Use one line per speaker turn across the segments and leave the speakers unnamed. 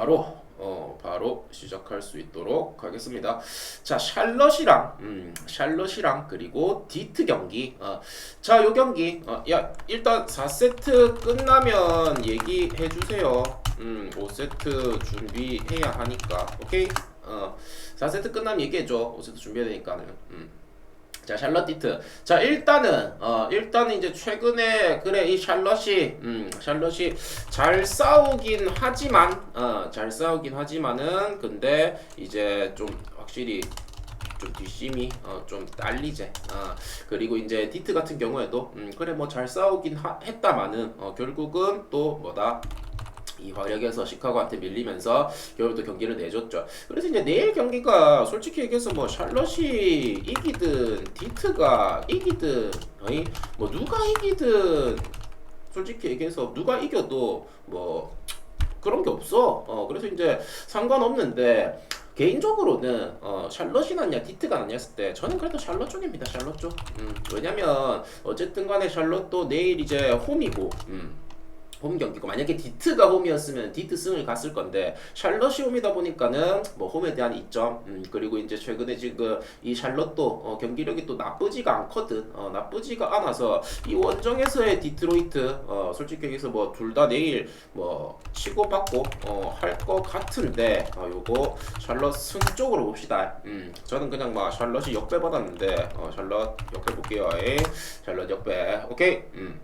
바로 어 바로 시작할 수 있도록 하겠습니다. 자 샬럿이랑 음 샬럿이랑 그리고 디트 경기 어 자 요 경기 어 야 일단 4세트 끝나면 얘기해 주세요. 음 5세트 준비해야 하니까 오케이 어 4세트 끝나면 얘기해 줘. 5세트 준비해야 되니까는 음. 자 샬럿 디트 자 일단은 어 일단은 이제 최근에 그래 이 샬럿이 음 샬럿이 잘 싸우긴 하지만 어 잘 싸우긴 하지만은 근데 이제 좀 확실히 좀 뒷심이 어, 좀 딸리제. 어, 그리고 이제 디트 같은 경우에도 음, 그래 뭐 잘 싸우긴 하, 했다마는 어, 결국은 또 뭐다 이 화력에서 시카고한테 밀리면서 또 경기를 내줬죠. 그래서 이제 내일 경기가 솔직히 얘기해서 뭐 샬럿이 이기든 디트가 이기든 어이 뭐 누가 이기든 솔직히 얘기해서 누가 이겨도 뭐 그런 게 없어. 어 그래서 이제 상관없는데 개인적으로는 어 샬럿이 낫냐 디트가 낫냐 했을 때 저는 그래도 샬럿 쪽입니다. 샬럿 쪽. 음, 왜냐면 어쨌든 간에 샬럿도 내일 이제 홈이고 음. 홈 경기고 만약에 디트가 홈이었으면 디트 승을 갔을 건데 샬럿이 홈이다 보니까는 뭐 홈에 대한 이점 음, 그리고 이제 최근에 지금 이 샬럿도 어, 경기력이 또 나쁘지가 않거든. 어, 나쁘지가 않아서 이 원정에서의 디트로이트 어, 솔직히 여기서 뭐 둘 다 내일 뭐 치고받고 어, 할 것 같은데 어, 요거 샬럿 승 쪽으로 봅시다. 음, 저는 그냥 막 샬럿이 역배 받았는데 어, 샬럿 역배 볼게요. 에이, 샬럿 역배. 오케이. 음.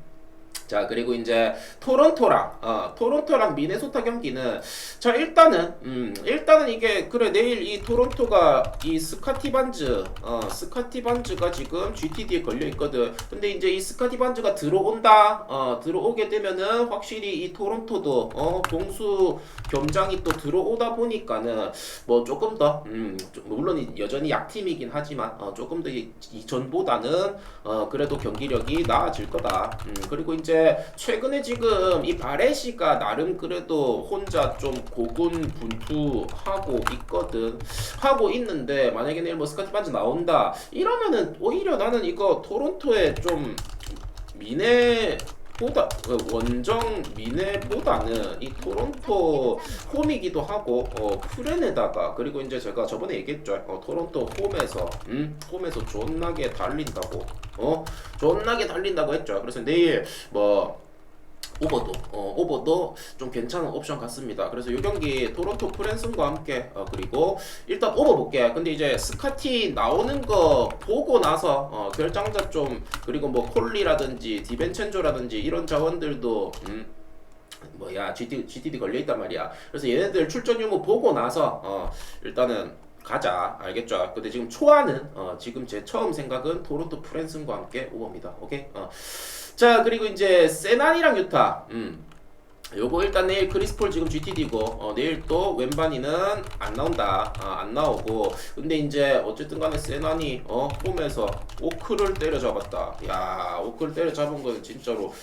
자 그리고 이제 토론토랑 어, 토론토랑 미네소타 경기는 자 일단은 음, 일단은 이게 그래 내일 이 토론토가 이 스카티 반즈 어, 스카티 반즈가 지금 GTD에 걸려 있거든. 근데 이제 이 스카티 반즈가 들어온다. 어, 들어오게 되면은 확실히 이 토론토도 어, 동수 겸장이 또 들어오다 보니까는 뭐 조금 더 음, 좀- 물론 여전히 약팀이긴 하지만 어, 조금 더 이- 이전보다는 어, 그래도 경기력이 나아질 거다. 음, 그리고 이제 최근에 지금 이 바레시가 나름 그래도 혼자 좀 고군분투하고 있거든. 하고 있는데 만약에 내일 뭐 스카티 반즈 나온다 이러면은 오히려 나는 이거 토론토에 좀 미네 보다 어, 원정 미네보다는 이 토론토 홈이기도 하고 어 프렌에다가 그리고 이제 제가 저번에 얘기했죠. 어, 토론토 홈에서 음 홈에서 존나게 달린다고. 어? 존나게 달린다고 했죠. 그래서 내일 뭐 오버도 어, 오버도 좀 괜찮은 옵션 같습니다. 그래서 이 경기 토론토 프랜슨과 함께 어, 그리고 일단 오버 볼게. 근데 이제 스카티 나오는 거 보고 나서 어, 결장자 좀 그리고 뭐 콜리라든지 디벤첸조라든지 이런 자원들도 음, 뭐야 GT, GTD 걸려 있단 말이야. 그래서 얘네들 출전 유무 보고 나서 어, 일단은 가자 알겠죠? 근데 지금 초안은 어, 지금 제 처음 생각은 토론토 프랜슨과 함께 오버입니다. 오케이. 어. 자 그리고 이제 세난이랑 유타. 음. 요거 일단 내일 크리스폴 지금 GTD고 어, 내일 또 웬바니는 안 나온다. 아, 안 나오고. 근데 이제 어쨌든 간에 세난이 어 홈에서 오크를 때려잡았다. 야 오크를 때려잡은 건 진짜로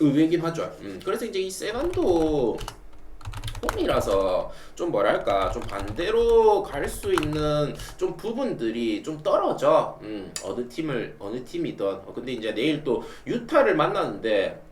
의외긴 하죠. 음 그래서 이제 이 세난도 홈이라서 좀 뭐랄까 좀 반대로 갈 수 있는 좀 부분들이 좀 떨어져. 음, 어느 팀을 어느 팀이든. 어, 근데 이제 내일 또 유타를 만나는데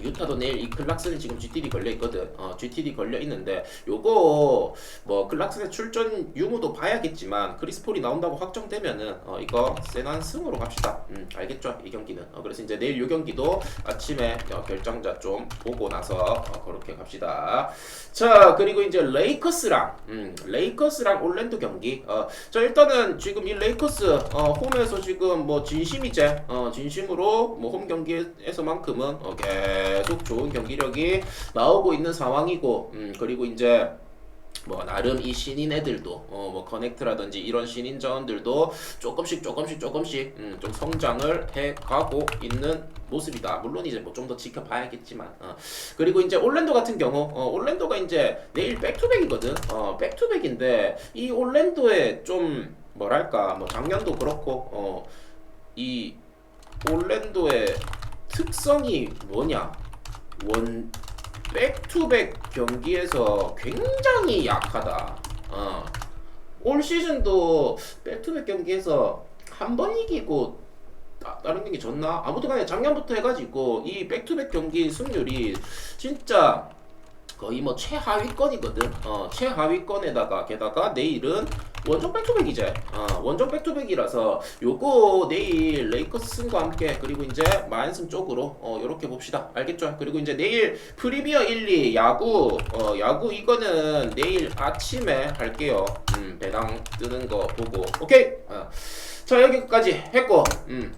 유타도 내일 이 클락슨이 지금 GTD 걸려 있거든. 어, GTD 걸려 있는데 요거 뭐 클락슨의 출전 유무도 봐야겠지만 크리스폴이 나온다고 확정되면은 어, 이거 세난 승으로 갑시다. 음, 알겠죠? 이 경기는. 어, 그래서 이제 내일 요 경기도 아침에 어, 결정자 좀 보고 나서 어, 그렇게 갑시다. 자 그리고 이제 레이커스랑 음, 레이커스랑 올랜도 경기. 어, 자 일단은 지금 이 레이커스 어, 홈에서 지금 뭐 진심이제 어, 진심으로 뭐 홈 경기에서만큼은 어, 계속 좋은 경기력이 나오고 있는 상황이고 음, 그리고 이제 뭐 나름 이 신인 애들도 어 뭐 커넥트라든지 이런 신인 자원들도 조금씩 조금씩 조금씩 음, 좀 성장을 해 가고 있는 모습이다. 물론 이제 뭐 좀 더 지켜봐야겠지만 어. 그리고 이제 올랜도 같은 경우 어 올랜도가 이제 내일 백투백이거든. 어 백투백인데 이 올랜도의 좀 뭐랄까 뭐 작년도 그렇고 어 이 올랜도의 특성이 뭐냐 원 백투백 경기에서 굉장히 약하다. 어. 올 시즌도 백투백 경기에서 한 번 이기고 다, 다른 경기 졌나? 아무튼 간에 작년부터 해가지고 이 백투백 경기 승률이 진짜 거의 뭐 최하위권이거든. 어, 최하위권에다가 게다가 내일은 원정 백투백 이제. 어, 원정 백투백이라서 요거 내일 레이커스 승과 함께 그리고 이제 마인승 쪽으로 어, 요렇게 봅시다. 알겠죠? 그리고 이제 내일 프리미어 1, 2 야구 어, 야구 이거는 내일 아침에 할게요. 음, 배당 뜨는 거 보고. 오케이. 어. 자 여기까지 했고. 음.